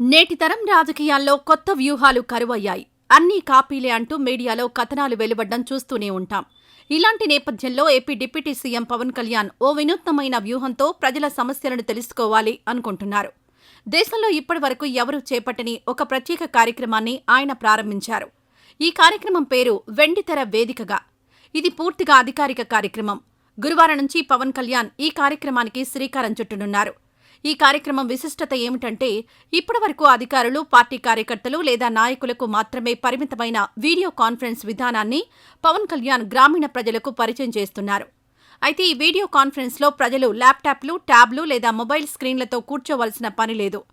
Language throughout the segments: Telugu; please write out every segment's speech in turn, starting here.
నేటి తరం రాజకీయాల్లో కొత్త వ్యూహాలు కరువయ్యాయి. అన్నీ కాపీలే అంటూ మీడియాలో కథనాలు వెలువడ్డం చూస్తూనే ఉంటాం. ఇలాంటి నేపథ్యంలో AP deputy CM Pawan Kalyan ఓ వినూత్నమైన వ్యూహంతో ప్రజల సమస్యలను తెలుసుకోవాలి అనుకుంటున్నారు. దేశంలో ఇప్పటివరకు ఎవరూ చేపట్టని ఒక ప్రత్యేక కార్యక్రమాన్ని ఆయన ప్రారంభించారు. ఈ కార్యక్రమం పేరు వెండితెర వేదికగా. ఇది పూర్తిగా అధికారిక కార్యక్రమం. గురువారం నుంచి పవన్ కళ్యాణ్ ఈ కార్యక్రమానికి శ్రీకారం చుట్టనున్నారు. ఈ కార్యక్రమం విశిష్టత ఏమిటంటే ఇప్పటివరకు అధికారులు పార్టీ కార్యకర్తలు లేదా నాయకులకు మాత్రమే పరిమితమైన వీడియో కాన్ఫరెన్స్ విధానాన్ని పవన్ కళ్యాణ్ గ్రామీణ ప్రజలకు పరిచయం చేస్తున్నారు. అయితే ఈ వీడియో కాన్ఫరెన్స్లో ప్రజలు ల్యాప్టాప్లు ట్యాబ్లు లేదా మొబైల్ స్క్రీన్లతో కూర్చోవలసిన పని లేదు.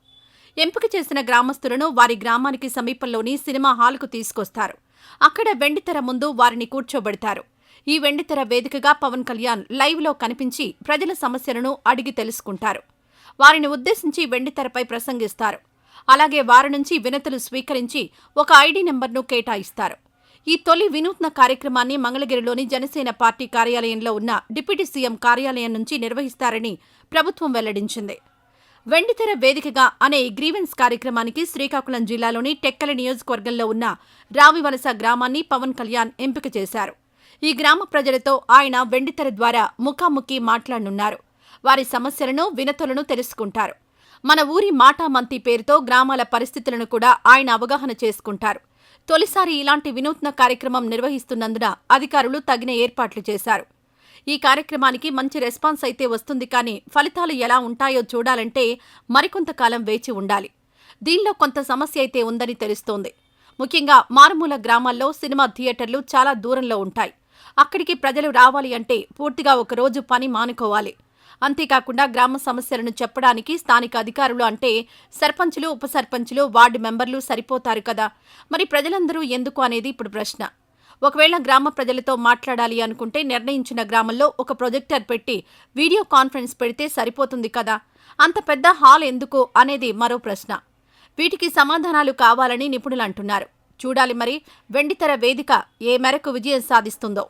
ఎంపిక చేసిన గ్రామస్తులను వారి గ్రామానికి సమీపంలోని సినిమా హాల్కు తీసుకొస్తారు. అక్కడ వెండితెర ముందు వారిని కూర్చోబెడతారు. ఈ వెండితెర వేదికగా పవన్ కళ్యాణ్ లైవ్లో కనిపించి ప్రజల సమస్యలను అడిగి తెలుసుకుంటారు. వారిని ఉద్దేశించి వెండితెరపై ప్రసంగిస్తారు. అలాగే వారి నుంచి వినతులు స్వీకరించి ఒక ఐడి నెంబర్ను కేటాయిస్తారు. ఈ తొలి వినూత్న కార్యక్రమాన్ని మంగళగిరిలోని జనసేన పార్టీ కార్యాలయంలో ఉన్న డిప్యూటీ సీఎం కార్యాలయం నుంచి నిర్వహిస్తారని ప్రభుత్వం వెల్లడించింది. వెండితెర వేదికగా అనే ఈ గ్రీవెన్స్ కార్యక్రమానికి శ్రీకాకుళం జిల్లాలోని టెక్కల నియోజకవర్గంలో ఉన్న రావివలస గ్రామాన్ని పవన్ కళ్యాణ్ ఎంపిక చేశారు. ఈ గ్రామ ప్రజలతో ఆయన వెండితెర ద్వారా ముఖాముఖి మాట్లాడనున్నారు. వారి సమస్యలను వినతులను తెలుసుకుంటారు. మన ఊరి మాటామంతి పేరుతో గ్రామాల పరిస్థితులను కూడా ఆయన అవగాహన చేసుకుంటారు. తొలిసారి ఇలాంటి వినూత్న కార్యక్రమం నిర్వహిస్తున్నందున అధికారులు తగిన ఏర్పాట్లు చేశారు. ఈ కార్యక్రమానికి మంచి రెస్పాన్స్ అయితే వస్తుంది కానీ ఫలితాలు ఎలా ఉంటాయో చూడాలంటే మరికొంతకాలం వేచి ఉండాలి. దీనిలో కొంత సమస్య అయితే ఉందని తెలుస్తోంది. ముఖ్యంగా మారుమూల గ్రామాల్లో సినిమా థియేటర్లు చాలా దూరంలో ఉంటాయి. అక్కడికి ప్రజలు రావాలి అంటే పూర్తిగా ఒక రోజు పని మానుకోవాలి. అంతేకాకుండా గ్రామ సమస్యలను చెప్పడానికి స్థానిక అధికారులు అంటే సర్పంచులు ఉప సర్పంచులు వార్డు మెంబర్లు సరిపోతారు కదా. మరి ప్రజలందరూ ఎందుకు అనేది ఇప్పుడు ప్రశ్న. ఒకవేళ గ్రామ ప్రజలతో మాట్లాడాలి అనుకుంటే నిర్ణయించిన గ్రామంలో ఒక ప్రొజెక్టర్ పెట్టి వీడియో కాన్ఫరెన్స్ పెడితే సరిపోతుంది కదా. అంత పెద్ద హాల్ ఎందుకు అనేది మరో ప్రశ్న. వీటికి సమాధానాలు కావాలని నిపుణులు అంటున్నారు. చూడాలి మరి వెండితెర వేదిక ఏ మేరకు విజయం సాధిస్తుందో.